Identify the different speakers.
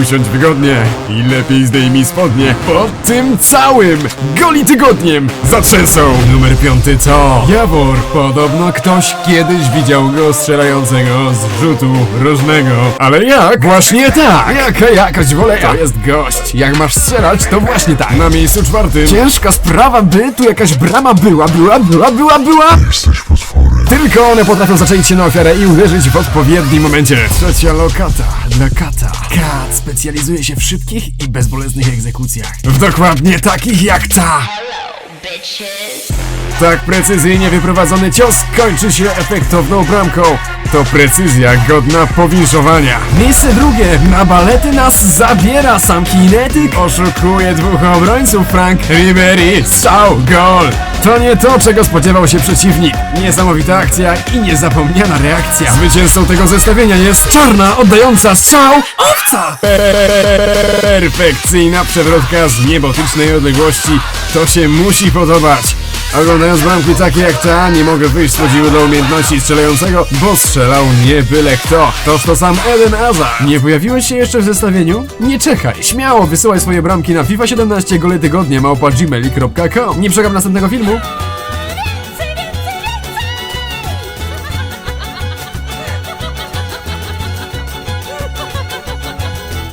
Speaker 1: Usiądź wygodnie i lepiej zdejmij spodnie. Pod tym całym goli tygodniem zatrzęsą. Numer piąty to Jawor. Podobno ktoś kiedyś widział go strzelającego z rzutu różnego. Ale jak? Właśnie tak. Jaka jakość woleja? To jest gość. Jak masz strzelać, to właśnie tak. Na miejscu czwartym. Ciężka sprawa, by tu jakaś brama była, była, była, była, była.
Speaker 2: Jesteś.
Speaker 1: Tylko one potrafią zaczaić się na ofiarę i uderzyć w odpowiednim momencie. Trzecia lokata dla kata. Kat specjalizuje się w szybkich i bezbolesnych egzekucjach. W dokładnie takich jak ta. Tak precyzyjnie wyprowadzony cios kończy się efektowną bramką. To precyzja godna powinszowania. Miejsce drugie. Na balety nas zabiera sam kinetyk. Oszukuje dwóch obrońców Frank Ribery. Strzał, gol. To nie to, czego spodziewał się przeciwnik. Niesamowita akcja i niezapomniana reakcja. Zwycięzcą tego zestawienia jest czarna, oddająca strzał. Owca! Perfekcyjna przewrotka z niebotycznej odległości. To się musi podobać. Oglądając bramki takie jak ta, nie mogę wyjść z podziwu do umiejętności strzelającego, bo strzelał nie byle kto. Toż to sam Eden Hazard. Nie pojawiłeś się jeszcze w zestawieniu? Nie czekaj, śmiało wysyłaj swoje bramki na FIFA 17 gole tygodnie małpa gmail.com. Nie przegap następnego filmu?